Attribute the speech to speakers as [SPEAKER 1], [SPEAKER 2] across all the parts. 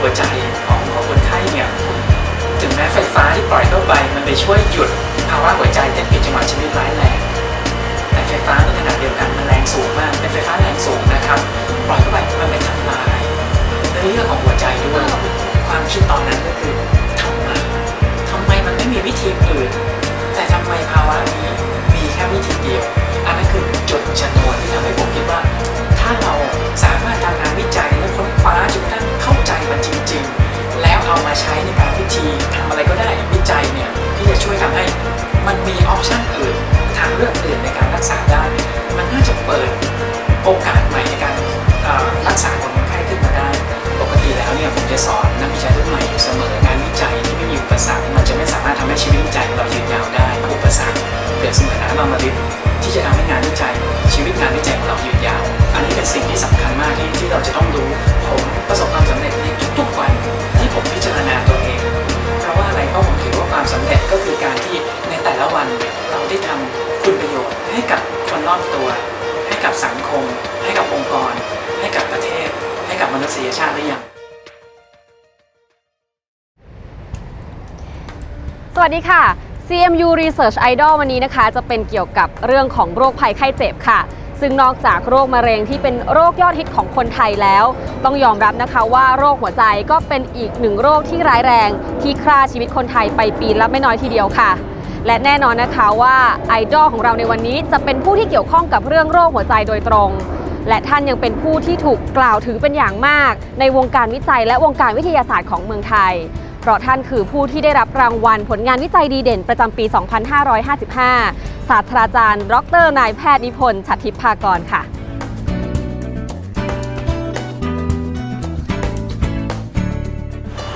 [SPEAKER 1] หัวใจของของคนไข้เนี่ยถึงแม้ไฟฟ้าที่ปล่อยเข้าไป มันไปช่วยหยุดภาวะหัวใจเต้นผิดจังหวะชีวิตร้ายแรงแต่ไฟฟ้าในขณะเดียวกันมันแรงสูงมากเป็นไฟฟ้าแรงสูงนะครับปล่อยเข้าไปมันไปทำลายเนื้อเยื่อของหัวใจด้วยความคิดตอนนั้นก็คือทำไมทำไมมันไม่มีวิธีอื่น แต่ทำไมภาวะนี้มีแค่วิธีเดียว อันนั้นคือจุดชนวนที่ทำให้ผมคิดว่า ถ้าเราสามารถทำงานวิจัยและค้นคว้าจนกระทั่งเข้าใจมันจริง ๆ รอบตัว ให้กับสังคม ให้กับองค์กร ให้กับประเทศ ให้กับมนุษยชาติหรือยัง
[SPEAKER 2] สวัสดีค่ะ CMU Research Idol วันนี้นะคะ จะเป็นเกี่ยวกับเรื่องของโรคภัยไข้เจ็บค่ะ ซึ่งนอกจากโรคมะเร็งที่เป็นโรคยอดฮิตของคนไทยแล้ว ต้องยอมรับนะคะว่าโรคหัวใจก็เป็นอีกหนึ่งโรคที่ร้ายแรง ที่ฆ่าชีวิตคนไทยไปปีละไม่น้อยทีเดียวค่ะ และแน่นอนนะคะว่าไอดอลของเราในวันนี้จะเป็นผู้ที่เกี่ยวข้องกับเรื่องโรคหัวใจโดยตรง และท่านยังเป็นผู้ที่ถูกกล่าวถึงเป็นอย่างมาก ในวงการวิจัยและวงการวิทยาศาสตร์ของเมืองไทย เพราะท่านคือผู้ที่ได้รับรางวัลผลงานวิจัยดีเด่นประจำปี 2555 ศาสตราจารย์ดรนายแพทย์นิพนธ์ฉัตรทิพย์ภากรค่ะ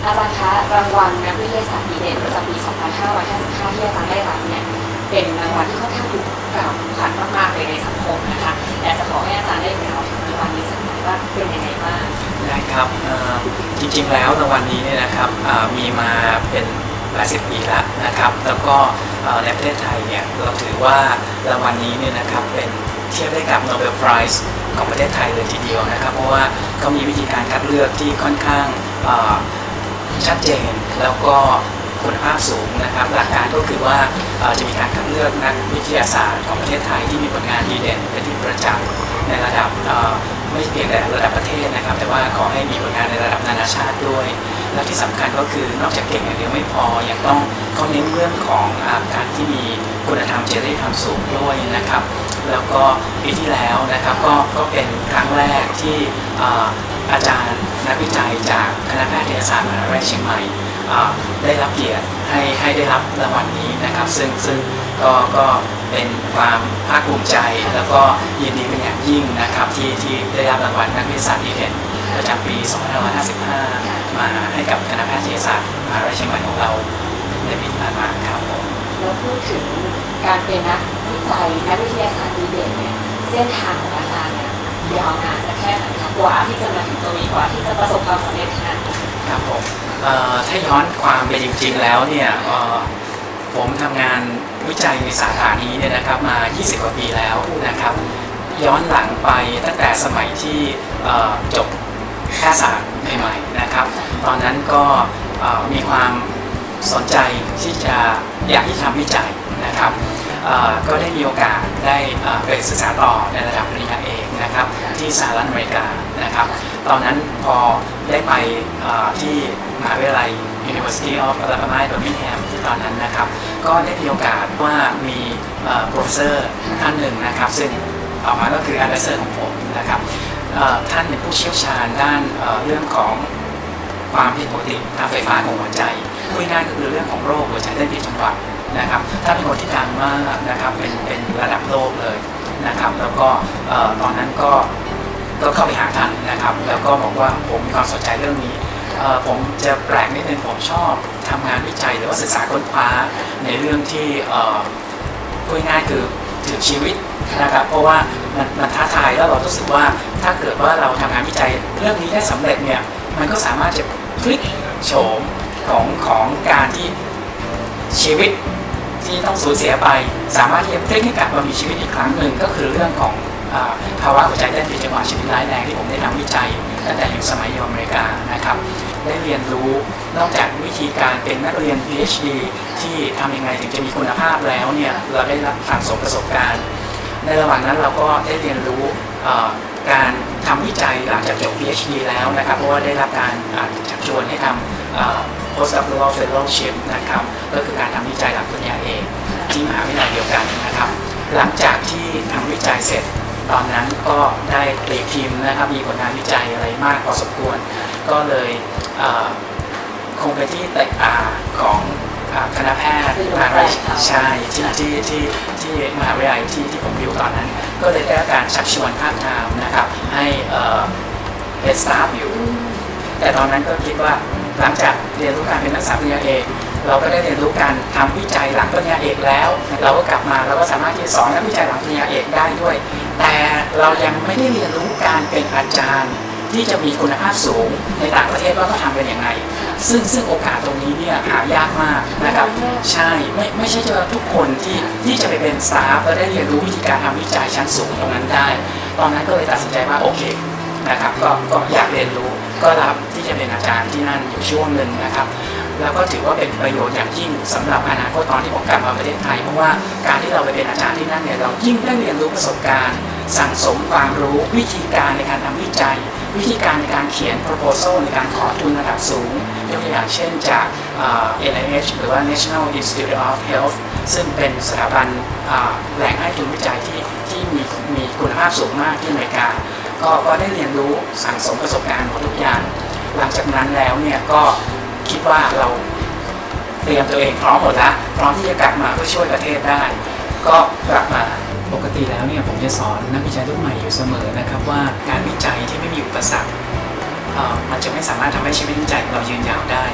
[SPEAKER 2] อาจารย์คะรางวัลนักวิทยาศาสตร์ดีเด่นประจำปี 2555 ที่อาจารย์ได้รับเนี่ยเป็นรางวัลที่ค่อนข้างถูกกล่าวขวัญมากๆเลยในสังคมนะคะอยากจะขอให้อาจารย์ได้กล่าวถึงรางวัลนี้สักหน่อยว่าเป็นยังไงบ้าง
[SPEAKER 1] ได้ครับจริงๆแล้วรางวัลนี้เนี่ยนะครับมีมาเป็นหลายสิบปีแล้วนะครับ แล้วก็ในประเทศไทยเนี่ยเราถือว่ารางวัลนี้เนี่ยนะครับเป็นเทียบได้กับ Nobel Prize ของประเทศไทยเลยทีเดียวนะครับ เพราะว่าเขามีวิธีการคัดเลือกที่ค่อนข้าง ชัดเจนแล้วก็คุณภาพสูงนะครับหลักการก็คือว่าจะมีการคัดเลือกนักวิทยาศาสตร์ของประเทศไทยที่มีผลงานดีเด่นเป็นที่ประจักษ์ในระดับไม่เพียงแต่ระดับประเทศนะครับ แต่ว่าขอให้มีผลงานในระดับนานาชาติด้วย และที่สำคัญก็คือนอกจากเก่งอย่างเดียวไม่พอยังต้องเขาเน้นเรื่องของอการที่มีคุณธรรมจริยธรรมสูงด้วยนะครับ แล้วก็ปีที่แล้วนะครับก็ก็เป็นครั้งแรกที่อาจารย์ นักวิจัยจากคณะแพทยศาสตร์มหาวิทยาลัยเชียงใหม่ได้รับเกียรติให้ให้ได้รับรางวัลนี้นะครับ ซึ่งซึ่งก็ก็เป็นความภาคภูมิใจ แล้วก็ยินดีเป็นอย่างยิ่งนะครับที่ที่ได้รับรางวัลนักวิทยาศาสตร์ดีเด่นประจำปี2555 มาให้กับคณะแพทยศาสตร์มหาวิทยาลัยเชียงใหม่ของเราในปีที่ผ่านมาครับผม
[SPEAKER 2] แล้วพูดถึงการเป็นนักวิจัยนักวิทยาศาสตร์ดีเด่นเนี่ยเส้นทางของอาจารย์ ยาวนานสักแค่ไหนคะกว่าที่จะมาถึงตรงนี้กว่าที่จะประสบความสำเร็จขนาดนี้
[SPEAKER 1] ครับผมถ้าย้อนความไปจริง ๆ แล้วเนี่ยผมทำงานวิจัยในสาขานี้เนี่ยนะครับมา 20 กว่าปีแล้วนะครับ ย้อนหลังไปตั้งแต่สมัยที่จบแพทยศาสตร์ใหม่ๆนะครับ ตอนนั้นก็มีความสนใจที่จะอยากที่ทำวิจัยนะครับ ก็ได้มีโอกาสได้เอ่อไปศึกษาต่อในระดับปริญญาเอกนะครับที่สหรัฐอเมริกานะครับตอนนั้นพอได้ไปเอ่อที่มหาวิทยาลัย University of Alabama Birmingham ที่ตอนนั้นนะครับ ก็ได้มีโอกาสว่ามีเอ่อ professor ท่านหนึ่งนะครับ ซึ่งต่อมาก็คือ advisor ของผมนะครับเอ่อท่านเป็นผู้เชี่ยวชาญด้านเอ่อเรื่องของความผิดปกติทางไฟฟ้าของหัวใจพูดง่าย ๆก็คือเรื่องของหวใจเต้นผิดจังหวะนะครับท่านเป็นคนที่ดังมากนะครับ เป็นเป็นระดับโลกเลยนะครับ แล้วก็ตอนนั้นก็ก็เข้าไปหาท่านนะครับ แล้วก็บอกว่าผมมีความสนใจเรื่องนี้ผมจะแปลกนิดนึงผมชอบทำงานวิจัยหรือว่าศึกษาค้นคว้าในเรื่องที่พูดง่ายคือถึงชีวิตนะครับ เพราะว่ามันมันท้าทายแล้วเรารู้สึกว่าถ้าเกิดว่าเราทำงานวิจัยเรื่องนี้ได้สำเร็จเนี่ยมันก็สามารถจะพลิกโฉมของของการที่ ชีวิตที่ต้องสูญเสียไป สามารถที่จะพลิกให้กลับมามีชีวิตอีกครั้งหนึ่งก็คือเรื่องของอภาวะหัวใจเต้นผิดจังหวะชีวิตร้ายแรงที่ผมได้ทำวิจัยตั้งแต่อยู่สมัยอยู่อเมริกานะครับได้เรียนรู้นอกจากวิธีการเป็นนักเรียน PhD ที่ทำยังไงถึงจะมีคุณภาพแล้วเนี่ยเราได้รับสั่งสมประสบการณ์ ในระหว่างนั้นเราก็ได้เรียนรู้การทำวิจัยหลังจากจบ PhD แล้วนะครับเพราะว่าได้รับการชักชวนให้ทำ เอ่อ postdoctoral fellowship นะครับก็คือการทำวิจัยหลังปริญญาเอกที่มหาวิทยาลัยเดียวกันนะครับ หลังจากที่ทำวิจัยเสร็จ ตอนนั้นก็ได้ตีพิมพ์นะครับมีผลงานวิจัยอะไรมากพอสมควร ก็เลยเอ่อคงไปที่เตะอาของอ่าคณะแพทย์มหาวิทยาลัยใช่ที่ที่ที่ที่มหาวิทยาลัยที่ที่ผมอยู่ตอนนั้น ก็เลยได้รับการชักชวนภาคทามนะครับให้เอ่อเป็นสตาฟอยู่ แต่ตอนนั้นก็คิดว่า หลังจากเรียนรู้การเป็นนักศึกษาปริญญาเอกเราก็ได้เรียนรู้การทำวิจัยหลังปริญญาเอกแล้ว เราก็กลับมาเราก็สามารถที่จะสอนนักวิจัยหลังปริญญาเอกได้ด้วย แต่เรายังไม่ได้เรียนรู้การเป็นอาจารย์ที่จะมีคุณภาพสูงในต่างประเทศว่าเขาทำกันยังไงซึ่งซึ่งโอกาสตรงนี้เนี่ยหายากมากนะครับ ใช่ไม่ไม่ใช่จะทุกคนที่ที่จะไปเป็นสตาฟแล้วได้เรียนรู้วิธีการทำวิจัยชั้นสูงตรงนั้นได้ ตอนนั้นก็เลยตัดสินใจว่าโอเค นะครับก็ก็อยากเรียนรู้ก็รับที่จะเป็นอาจารย์ที่นั่นอยู่ช่วงหนึ่งนะครับ แล้วก็ถือว่าเป็นประโยชน์อย่างยิ่งสำหรับอนาคตตอนที่ผมกลับมาประเทศไทย เพราะว่าการที่เราไปเป็นอาจารย์ที่นั่นเนี่ยเรายิ่งได้เรียนรู้ประสบการณ์ สั่งสมความรู้วิธีการในการทำวิจัย วิธีการในการเขียน proposal ในการขอทุนระดับสูงยกตัวอย่างเช่นจาก NIH หรือว่า National Institute of Health ซึ่งเป็นสถาบันแหล่งให้ทุนวิจัยที่ที่มีมีคุณภาพสูงมากที่อเมริกา ก็ก็ได้เรียนรู้สั่งสมประสบการณ์หมดทุกอย่าง หลังจากนั้นแล้วเนี่ยก็คิดว่าเราเตรียมตัวเองพร้อมหมดล้วพร้อมที่จะกลับมาเพื่อช่วยประเทศได้ ก็กลับมาปกติแล้วเนี่ยผมจะสอนนักวิจัยรุ่นใหม่อยู่เสมอนะครับว่าการวิจัยที่ไม่มีอุปสรรคมันจะไม่สามารถทำให้ชีวิตวิจัยของเรายืนยาวได้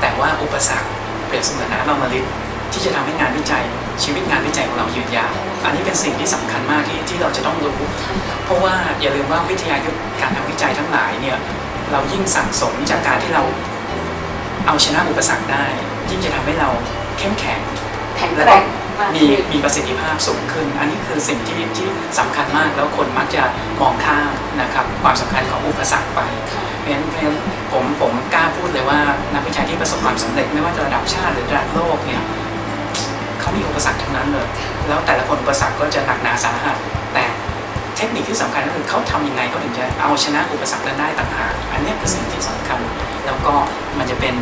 [SPEAKER 1] แต่ว่าอุปสรรคเปรียบเสมือนน้ำอมฤต ที่จะทำให้งานวิจัยชีวิตงานวิจัยของเรายืนยาวอันนี้เป็นสิ่งที่สำคัญมากที่ที่เราจะต้องรู้ เพราะว่าอย่าลืมว่าวิทยายุทธการทำวิจัยทั้งหลายเนี่ยเรายิ่งสั่งสมจากการที่เราเอาชนะอุปสรรคได้ยิ่งจะทำให้เราเข้มแข็ง
[SPEAKER 2] แข็ง
[SPEAKER 1] แล้ว
[SPEAKER 2] แก
[SPEAKER 1] ก็
[SPEAKER 2] ร่งมาก
[SPEAKER 1] มี
[SPEAKER 2] ขึ้น
[SPEAKER 1] มีประสิทธิภาพสูงขึ้น อันนี้คือสิ่งที่ที่สำคัญมากแล้วคนมักจะมองข้ามนะครับความสำคัญของอุปสรรคไปเพราะฉะนั้นเพราะฉะนั้นผมผมกล้าพูดเลยว่านักวิจัยที่ประสบความสำเร็จไม่ว่าจะระดับชาติหรือระดับโลกเนี่ย เขามีอุปสรรคทั้งนั้นเลยแล้วแต่ละคนอุปสรรคก็จะหนักหนาสาหัสแต่เทคนิคที่สำคัญก็คือเขาทำยังไงเขาถึงจะเอาชนะอุปสรรคนั้นได้ต่างหากอันนี้คือสิ่งที่สำคัญ แล้วก็มันจะเป็น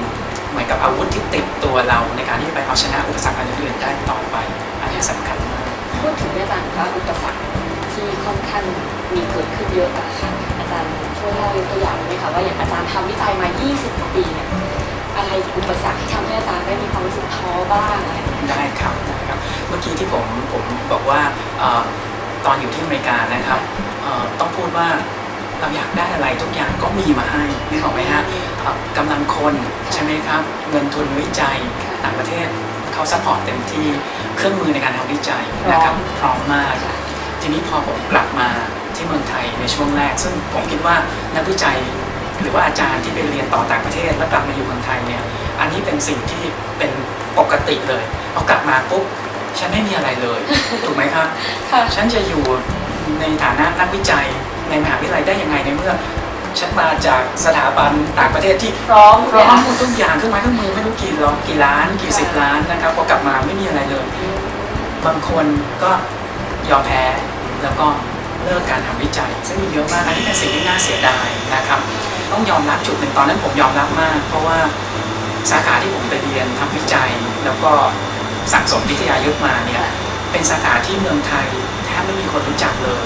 [SPEAKER 1] เหมือนกับอาวุธที่ติดตัวเราในการที่จะไปเอาชนะอุปสรรคอันอื่นได้ต่อไป อันนี้สำคัญมาก
[SPEAKER 2] พูดถึงอาจารย์ว่าอุปสรรคที่ค่อนข้างมีเกิดขึ้นเยอะอะค่ะอาจารย์ช่วยเล่ายกตัวอย่างได้ไหมคะว่าอย่างอาจารย์ทำวิจัยมา 20กว่าปีเนี่ย อะไรอุปสรรคที่ทำให้อาจารย์ได้มีความรู้สึกท้อบ้างอะไรอย่างเงี้ย
[SPEAKER 1] ได้ครับได้ครับ เมื่อกี้ที่ผมผมบอกว่าเอ่อตอนอยู่ที่อเมริกานะครับเอ่อต้องพูดว่าเราอยากได้อะไรทุกอย่างก็มีมาให้นึกออกไหมฮะเอ่อกำลังคนใช่ไหมครับ เงินทุนวิจัยต่างประเทศเขาซัพพอร์ตเต็มที่เครื่องมือในการทำวิจัยนะครับพร้อมมาก ทีนี้พอผมกลับมาที่เมืองไทยในช่วงแรก ซึ่งผมคิดว่านักวิจัย หรือว่าอาจารย์ที่ไปเรียนต่อต่างประเทศแล้วกลับมาอยู่เมืองไทยเนี่ยอันนี้เป็นสิ่งที่เป็นปกติเลยพอกลับมาปุ๊บฉันไม่มีอะไรเลย ถูกไหมครับ
[SPEAKER 2] ค่ะ
[SPEAKER 1] ฉันจะอยู่ในฐานะนักวิจัยในมหาวิทยาลัยได้ยังไงในเมื่อ ฉันมาจากสถาบันต่างประเทศที่
[SPEAKER 2] พร้อม
[SPEAKER 1] พร้อมหมดทุกอย่างเครื่องไม้เครื่องมือไม่รู้กี่ร้อยกี่ล้าน กี่สิบล้านนะครับพอกลับมาไม่มีอะไรเลย บางคนก็ยอมแพ้แล้วก็เลิกการทำวิจัย ซึ่งมีเยอะมากอันนี้เป็นสิ่งที่น่าเสียดายนะครับ ต้องยอมรับจุดหนึ่งตอนนั้นผมยอมรับมาก เพราะว่าสาขาที่ผมไปเรียนทำวิจัย แล้วก็สั่งสมวิทยายุทธมาเนี่ยเป็นสาขาที่เมืองไทยแทบไม่มีคนรู้จักเลย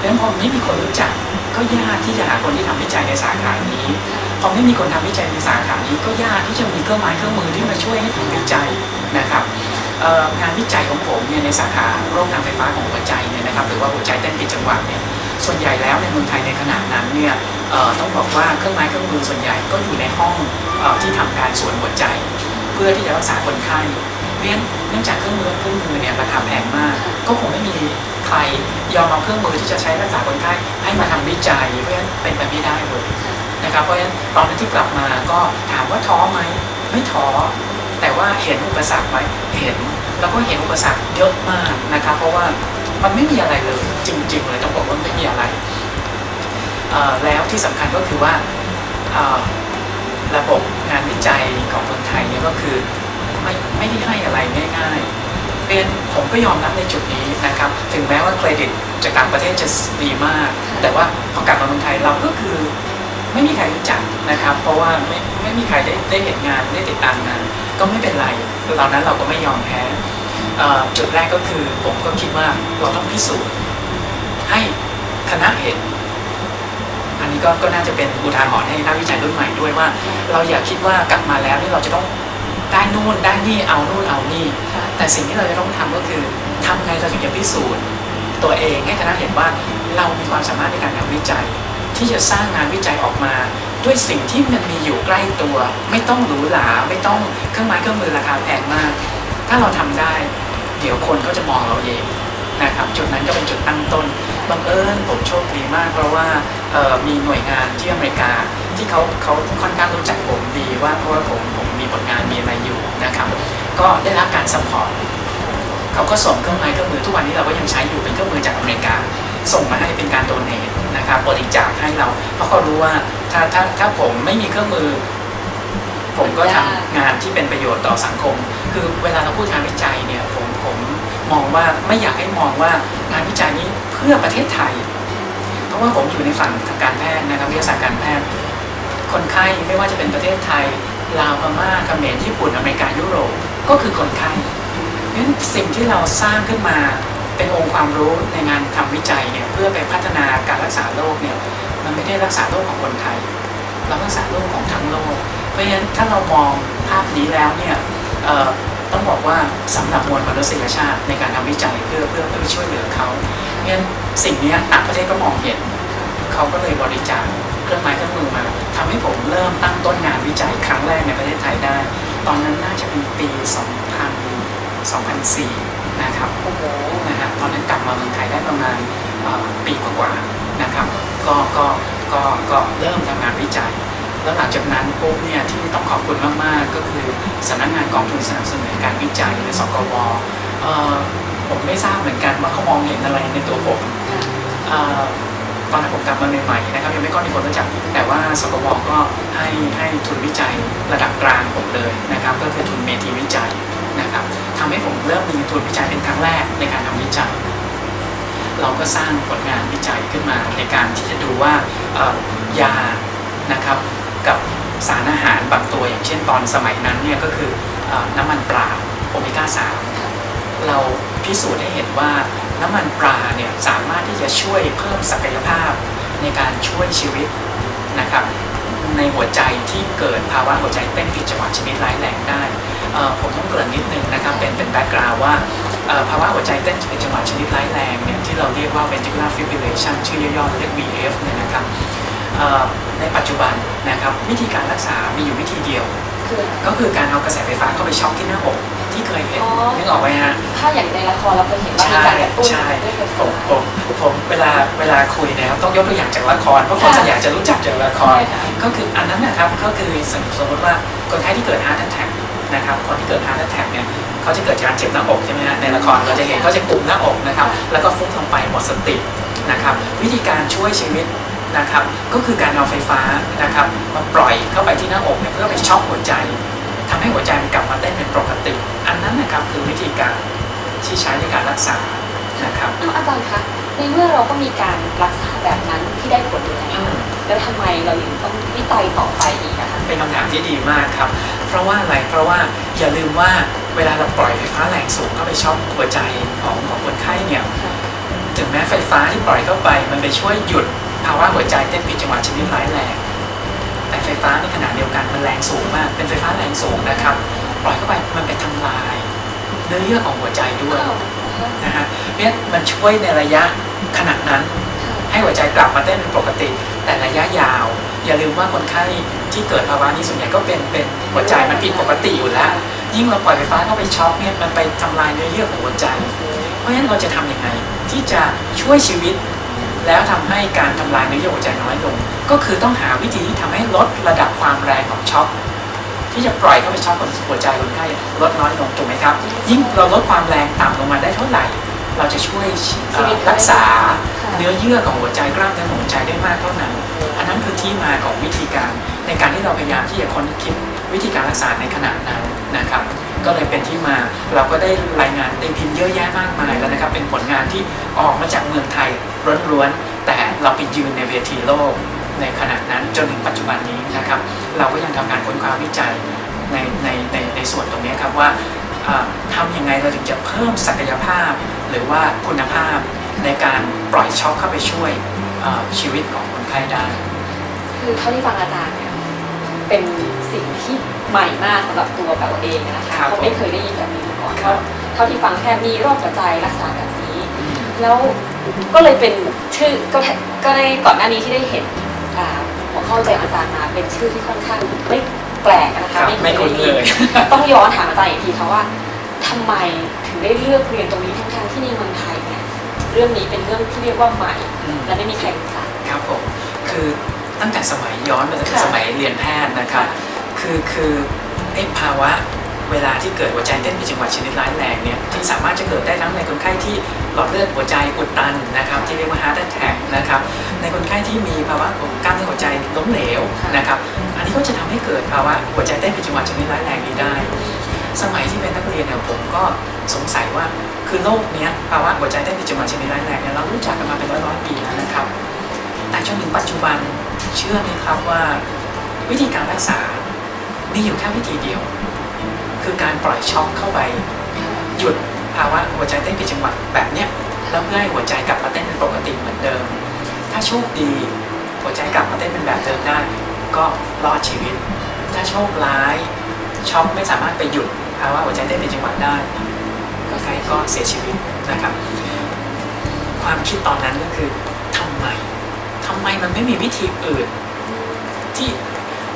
[SPEAKER 1] ดังนั้นพอไม่มีคนรู้จักก็ยากที่จะหาคนที่ทำวิจัยในสาขานี้พอไม่มีคนทำวิจัยในสาขานี้ก็ยากที่จะมีเครื่องไม้เครื่องมือที่มาช่วยให้ทำวิจัยนะครับงานวิจัยของผมเนี่ยในสาขาโรคทางไฟฟ้าของหัวใจเนี่ยนะครับหรือว่าหัวใจเต้นผิดจังหวะเนี่ย ส่วนใหญ่แล้วในเมืองไทยในขณะนั้นเนี่ยต้องบอกว่าเครื่องไม้เครื่องมือส่วนใหญ่ก็อยู่ในห้องอที่ทำการสวนหัวใจ เพื่อที่จะรักษาคนไข้เพราะฉะนั้นเนื่องจากเครื่องมือเครื่องมือเนี่ยราคาแพงมาก ก็คงไม่มีใครยอมเอาเครื่องมือที่จะใช้รักษาคนไข้ให้มาทำวิจัยเพราะฉะนั้นเป็นไปไม่ได้เลยนะครับเพราะฉะนั้นตอนนั้นที่กลับมาก็ถามว่าท้อไหมไม่ท้อแต่ว่าเห็นอุปสรรคไหมเห็นแล้วก็เห็นอุปสรรคเยอะมากนะครับเพราะว่า มันไม่มีอะไรเลยจริงๆเลยต้องบอกว่าไม่มีอะไร แล้วที่สำคัญก็คือว่าระบบงานวิจัยของคนไทยเนี่ยก็คือไม่ไม่ได้ให้อะไรง่ายๆเพราะฉะนั้นผมก็ยอมรับในจุดนี้นะครับ ถึงแม้ว่าเครดิตจากต่างประเทศจะดีมาก แต่ว่าพอกลับมาเมืองไทยเราก็คือไม่มีใครรู้จักนะครับ เพราะว่าไม่ไม่มีใครได้ได้เห็นงานได้ติดตามงาน ก็ไม่เป็นไรตอนนั้นเราก็ไม่ยอมแพ้ จุดแรกก็คือผมก็คิดว่าเราต้องพิสูจน์ให้คณะเห็นอันนี้ก็ก็น่าจะเป็นอุทาหรณ์ให้นักวิจัยรุ่นใหม่ด้วยว่า เราอย่าคิดว่ากลับมาแล้วนี่เราจะต้องได้นู่นได้นี่เอานู่นเอานี่ แต่สิ่งที่เราจะต้องทำก็คือทำไงเราถึงจะพิสูจน์ ตัวเองให้คณะเห็นว่าเรามีความสามารถในการทำวิจัย ที่จะสร้างงานวิจัยออกมาด้วยสิ่งที่มันมีอยู่ใกล้ตัว ไม่ต้องหรูหราไม่ต้องเครื่องไม้เครื่องมือราคาแพงมาก ถ้าเราทำได้ เดี๋ยวคนก็จะมองเราเองนะครับจุดนั้นก็เป็นจุดตั้งต้นบังเอิญผมโชคดีมาก เพราะว่ามีหน่วยงานที่อเมริกา ที่เขาเขาค่อนข้างรู้จักผมดีว่าเพราะว่าผมผมมีผลงานมีอะไรอยู่นะครับ ก็ได้รับการสปอร์ตเขาก็ส่งเครื่องไม้เครื่องมือทุกวันนี้เราก็ยังใช้อยู่เป็นเครื่องมือจากอเมริกา ส่งมาให้เป็นการโดเนทนะครับบริจาคให้เรา เพราะเขารู้ว่าถ้าถ้าถ้าผมไม่มีเครื่องมือ ผมก็ทำงานที่เป็นประโยชน์ต่อสังคม คือเวลาเราพูดงานวิจัยเนี่ยผมผมมองว่าไม่อยากให้มองว่างานวิจัยนี้เพื่อประเทศไทย เพราะว่าผมอยู่ในฝั่งทางการแพทย์นะครับวิทยาศาสตร์การแพทย์ คนไข้ไม่ว่าจะเป็นประเทศไทยลาวพม่าเขมรญี่ปุ่นอเมริกายุโรปก็คือคนไข้เพราะฉะนั้นสิ่งที่เราสร้างขึ้นมาเป็นองค์ความรู้ในงานทำวิจัยเนี่ยเพื่อไปพัฒนาการรักษาโรคเนี่ยมันไม่ได้รักษาโรคของคนไทย เรารักษาโรคของทั้งโลก เพราะฉะนั้นถ้าเรามองภาพนี้แล้วเนี่ย ต้องบอกว่าสำหรับมวลมนุษยชาติในการทำวิจัยเพื่อเพื่อเพื่อช่วยเหลือเขาเพราะฉะนั้นสิ่งนี้ต่างประเทศก็มองเห็น เขาก็เลยบริจาคเครื่องไม้เครื่องมือมาทำให้ผมเริ่มตั้งต้นงานวิจัยครั้งแรกในประเทศไทยได้ ตอนนั้นน่าจะเป็นปี 2000 2004 นะครับ
[SPEAKER 2] โอ้โห
[SPEAKER 1] นะฮะตอนนั้นกลับมาเมืองไทยได้ประมาณปีกว่าๆนะครับ ก็ก็ก็ก็เริ่มทำงานวิจัย แล้วหลังจากนั้นปุ๊บเนี่ยที่ต้องขอบคุณมากๆ ก็คือสำนักงานกองทุนสนับสนุนการวิจัยหรือสกวผมไม่ทราบเหมือนกันว่าเขามองเห็นอะไรในตัวผมออตอนผมกลับมาใหม่ๆนะครับยังไม่ค่อยมีคนรู้จัก แต่ว่าสกวก็ให้ให้ทุนวิจัยระดับกลางผมเลยนะครับก็คือทุนเมทีวิจัยนะครับทำให้ผมเริ่มมีทุนวิจัยเป็นครั้งแรกในการทำวิจัย เราก็สร้างผลงานวิจัยขึ้นมาในการที่จะดูว่ายานะครับ กับสารอาหารบางตัวอย่างเช่นตอนสมัยนั้นเนี่ยก็คืออน้ำมันปลาโอเมก้า 3 เราพิสูจน์ให้เห็นว่าน้ำมันปลาเนี่ยสามารถที่จะช่วยเพิ่มศักยภาพในการช่วยชีวิตนะครับในหัวใจที่เกิดภาวะหัวใจเต้นผิดจังหวะชนิดร้ายแรงได้ ผมต้องเกริ่นนิดนึงนะครับเป็นเป็นแบ็กกราวว่าภาวะหัวใจเต้นเป็นจังหวะชนิดร้ายแรงเนี่ยที่เราเรียกว่า ventricular fibrillation ชื่อย่อๆเรียก VF เนี่ยนะครับ ในปัจจุบันนะครับวิธีการรักษา มีอยู่วิธีเดียว
[SPEAKER 2] คืออะไร
[SPEAKER 1] ก็คือการเอากระแสไฟฟ้าเข้าไปช็อคที่หน้าอกที่เคยเห็น
[SPEAKER 2] อ๋อ
[SPEAKER 1] นึกออกไหมฮะ
[SPEAKER 2] ถ้าอย่างในละครเราเคยเห็นว่ามีการกระตุ้น
[SPEAKER 1] ใช่
[SPEAKER 2] ด้วยไฟ
[SPEAKER 1] ผ
[SPEAKER 2] ฟ้าม
[SPEAKER 1] ผมผมเวลาเวลาคุยเนะครับต้องยกตัวอย่างจากละครเพราะคน
[SPEAKER 2] ค่ะ
[SPEAKER 1] ส่วนใหญ่จะรู้จักจากละคร
[SPEAKER 2] ใช่ค่ะ
[SPEAKER 1] ก็คืออันนั้นนะครับก็คือสมสมมติว่าคนไข้ที่เกิด heart attack นะครับคนที่เกิด heart attack เนี่ยเขาจะเกิดจากการเจ็บหน้าอกใช่ไหมฮะในละครเราจะเห็นเขาจะกลุ่มหน้าอกนะครับแล้วก็ฟุ้งลงไปหมดสตินะครับวิธีการช่วยชีวิต นะครับก็คือการเอาไฟฟ้านะครับมาปล่อยเข้าไปที่หน้าอกเนี่ยเพื่อไปช็อคหัวใจทำให้หัวใจมันกลับมาเต้นเป็นปกติ อันนั้นนะครับคือวิธีการที่ใช้ในการรักษานะครับ
[SPEAKER 2] อ้าวอาจารย์คะในเมื่อเราก็มีการรักษาแบบนั้นที่ได้ผลอยู่แล้ว
[SPEAKER 1] อืม
[SPEAKER 2] แล้วทำไมเรายังต้องวิจัยต่อไปอีกอะคะ
[SPEAKER 1] เป็นคำถามที่ดีมากครับ เพราะว่าอะไรเพราะว่าอย่าลืมว่าเวลาเราปล่อยไฟฟ้าแรงสูงเข้าไปช็อคหัวใจของของคนไข้เนี่ยถึงแม้ไฟฟ้าที่ปล่อยเข้าไป มันไปช่วยหยุด ภาวะหัวใจเต้นผิดจังหวะชนิดร้ายแรง แต่ไฟฟ้าในขณะเดียวกันมันแรงสูงมาก เป็นไฟฟ้าแรงสูงนะครับ ปล่อยเข้าไปมันไปทำลาย เนื้อเยื่อของหัวใจด้วย
[SPEAKER 2] อ้าว
[SPEAKER 1] นะฮะเนี่ยมันช่วยในระยะขณะนั้น ให้หัวใจกลับมาเต้นเป็นปกติ แต่ระยะยาว อย่าลืมว่าคนไข้ที่เกิดภาวะนี้ส่วนใหญ่ก็เป็นเป็นหัวใจมันผิดปกติอยู่แล้ว ยิ่งเราปล่อยไฟฟ้าเข้าไปช็อคเนี่ยมันไปทำลายเนื้อเยื่อของหัวใจ เพราะฉะนั้นเราจะทำยังไงที่จะช่วยชีวิต แล้วทำให้การทำลายเนื้อเยื่อหัวใจน้อยลง ก็คือต้องหาวิธีที่ทำให้ลดระดับความแรงของช็อคที่จะปล่อยเข้าไปช็อคหัวใจคนไข้ลดน้อยลงถูกไหมครับ ยิ่งเราลดความแรงต่ำลงมาได้เท่าไหร่ เราจะช่วยเอ่อรักษาเนื้อเยื่อของหัวใจกล้ามเนื้อของหัวใจได้มากเท่านั้น อันนั้นคือที่มาของวิธีการในการที่เราพยายามที่จะค้นคิด วิธีการรักษาในขณะนั้นนะครับ ก็เลยเป็นที่มาเราก็ได้รายงานตีพิมพ์เยอะแยะมากมายแล้วนะครับ เป็นผลงานที่ออกมาจากเมืองไทยล้วนๆแต่เราไปยืนในเวทีโลก ในขณะนั้นจนถึงปัจจุบันนี้นะครับ เราก็ยังทำการค้นคว้าวิจัยในในในในส่วนตรงนี้ครับว่าทำยังไงเราถึงจะเพิ่มศักยภาพ หรือว่าคุณภาพในการปล่อยช็อคเข้าไปช่วยชีวิตของคนไข้ได้
[SPEAKER 2] คือเท่าที่ฟังอาจารย์ เนี่ยเป็นสิ่งที่ใหม่มากสำหรับตัวแบบเองนะคะ
[SPEAKER 1] ครับ
[SPEAKER 2] เพราะไม่เคยได้ยินแบบนี้มาก่อน
[SPEAKER 1] ครับ
[SPEAKER 2] เท่าที่ฟังแค่มีโรคหัวใจรักษาแบบนี้ แล้วก็เลยเป็นชื่อก็ก็ได้ก่อนหน้านี้ที่ได้เห็นอ่าหัวข้อใจอาจารย์มาเป็นชื่อที่ค่อนข้างไม่แปลกนะ
[SPEAKER 1] ครั
[SPEAKER 2] คะ
[SPEAKER 1] บไม่คุ้นเลย
[SPEAKER 2] ต้องย้อนถามอาจารย์อีกทีค่ะว่าทำไมถึงได้เลือกเรียนตรงนี้ทั้งๆที่ในเมืองไทยเนี่ยเรื่องนี้เป็นเรื่องที่เรียกว่าใหม่
[SPEAKER 1] อืม
[SPEAKER 2] และไม่มีใครรู้จัก
[SPEAKER 1] ครับผมคือ ตั้งแต่สมัยย้อนไปตั้งแต่
[SPEAKER 2] ค่ะ
[SPEAKER 1] สมัยเรียนแพทย์นะครับ คือคือไอ้ภาวะเวลาที่เกิดหัวใจเต้นผิดจังหวะชนิดร้ายแรงเนี่ยที่สามารถจะเกิดได้ทั้งในคนไข้ที่หลอดเลือดหัวใจอุดตันนะครับ ที่เรียกว่า heart attack นะครับในคนไข้ที่มีภาวะของกล้ามเนื้อหัวใจล้มเหลวนะครับอันนี้ก็จะทำให้เกิดภาวะหัวใจเต้นผิดจังหวะชนิดร้ายแรงนี้ได้ สมัยที่เป็นนักเรียนเนี่ยผมก็สงสัยว่าคือโรคเนี้ยภาวะหัวใจเต้นผิดจังหวะชนิดร้ายแรงเนี่ยเรารู้จักกันมาเป็นร้อยร้อยๆปีแล้วนะครับ แต่จนถึงปัจจุบัน เชื่อไหมครับว่าวิธีการรักษา มีอยู่แค่วิธีเดียว คือการปล่อยช็อคเข้าไป หยุดภาวะหัวใจเต้นผิดจังหวะแบบเนี้ยแล้วเพื่อให้หัวใจกลับมาเต้นเป็นปกติเหมือนเดิม ถ้าโชคดี หัวใจกลับมาเต้นเป็นแบบเดิมได้ ก็รอดชีวิต ถ้าโชคร้ายช็อคไม่สามารถไปหยุดภาวะหัวใจเต้นผิดจังหวะได้ก็ใครก็เสียชีวิตนะครับ ความคิดตอนนั้นก็คือทำไม ทำไมมันไม่มีวิธีอื่น ที่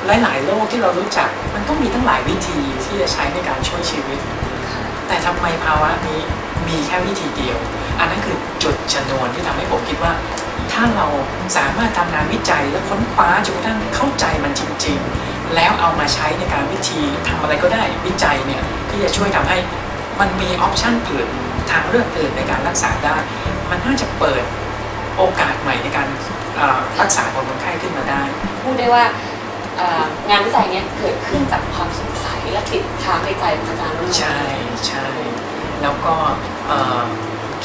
[SPEAKER 1] หลาย ๆโรคที่เรารู้จัก มันก็มีตั้งหลายวิธีที่จะใช้ในการช่วยชีวิต แต่ทำไมภาวะนี้มีแค่วิธีเดียว อันนั้นคือจุดชนวนที่ทำให้ผมคิดว่า ถ้าเราสามารถทำงานวิจัยและค้นคว้าจนกระทั่งเข้าใจมันจริง ๆ แล้วเอามาใช้ในการวิธีทำอะไรก็ได้วิจัยเนี่ยที่จะช่วยทำให้มันมีออปชันอื่นทางเลือกอื่นในการรักษาได้ มันน่าจะเปิดโอกาสใหม่ในการ เอ่อรักษาของคนไข้ขึ้นมาได้
[SPEAKER 2] พูดได้ว่าเอ่องานวิจัยเนี้ยเกิดขึ้นจากความสงสัยและติดค้างในใจของอาจารย์ล้วนๆ
[SPEAKER 1] ใช่ใช่แล้วก็เอ่อ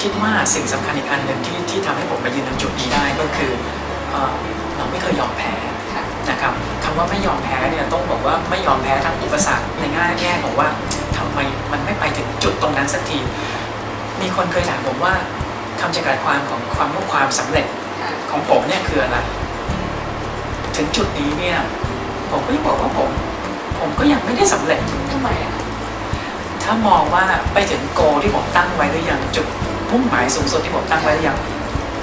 [SPEAKER 1] คิดว่าสิ่งสำคัญอีกอันหนึ่งที่ที่ทำให้ผมมายืนตรงจุดนี้ได้ก็คือเอ่อเราไม่เคยยอมแพ้
[SPEAKER 2] ค่ะ
[SPEAKER 1] นะครับคำว่าไม่ยอมแพ้เนี่ยต้องบอกว่าไม่ยอมแพ้ทั้งอุปสรรคในแง่แง่ของว่าทำไมมันไม่ไปถึงจุดตรงนั้นสักที มีคนเคยถามผมว่าคำจำกัดความของความว่าความสำเร็จ
[SPEAKER 2] ค่ะ
[SPEAKER 1] ของผมเนี่ยคืออะไร ถึงจุดนี้เนี่ย ผมก็ยังบอกว่าผม ผมก็ยังไม่ได้สำเร็จ
[SPEAKER 2] ทำไมอะคะ
[SPEAKER 1] ถ้ามองว่าไปถึงโกที่ผมตั้งไว้หรือยังจุดมุ่งหมายสูงสุดที่ผมตั้งไว้หรือยัง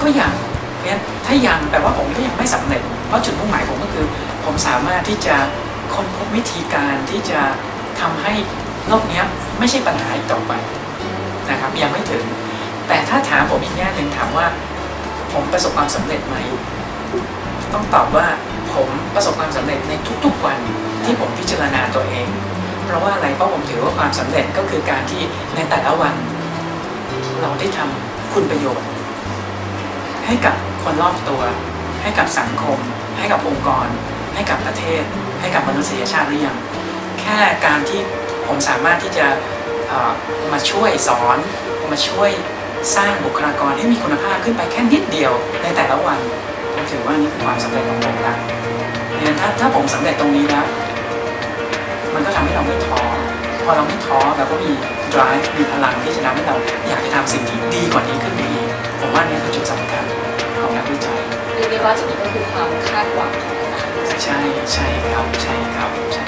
[SPEAKER 1] ก็ยังเพราะฉะนั้นถ้ายังแปลว่าผมก็ยังไม่สำเร็จ เพราะจุดมุ่งหมายผมก็คือ ผมสามารถที่จะค้นพบวิธีการที่จะทำให้โลกเนี้ยไม่ใช่ปัญหาอีกต่อไปนะครับยังไม่ถึง แต่ถ้าถามผมอีกแง่หนึ่งถามว่า ผมประสบความสำเร็จไหมต้องตอบว่าผมประสบความสำเร็จในทุกๆวันที่ผมพิจารณาตัวเอง เพราะว่าอะไรเพราะผมถือว่าความสำเร็จก็คือการที่ในแต่ละวัน เราได้ทำคุณประโยชน์ ให้กับคนรอบตัว ให้กับสังคม ให้กับองค์กร ให้กับประเทศ ให้กับมนุษยชาติหรือยังแค่การที่ผมสามารถที่จะมาช่วยสอนมาช่วย สร้างบุคลากรให้มีคุณภาพขึ้นไปแค่นิดเดียวในแต่ละวันผมถือว่านี่คือความสำเร็จของผมแล้วเนี่ยถ้าถ้าผมสำเร็จตรงนี้แล้วมันก็ทำให้เราไม่ท้อพอเราไม่ท้อเราก็มี drive มีพลังที่จะทำให้เราอยากจะทำสิ่งที่ดีกว่านี้ขึ้นไปอีกผมว่านี่คือจุดสำคัญของนักวิจัย
[SPEAKER 2] เรียกได้ว่าจุดนี้ก็คือความคาดหวังของอาจารย์
[SPEAKER 1] ใช่ใช่ครับใช่ครับใช่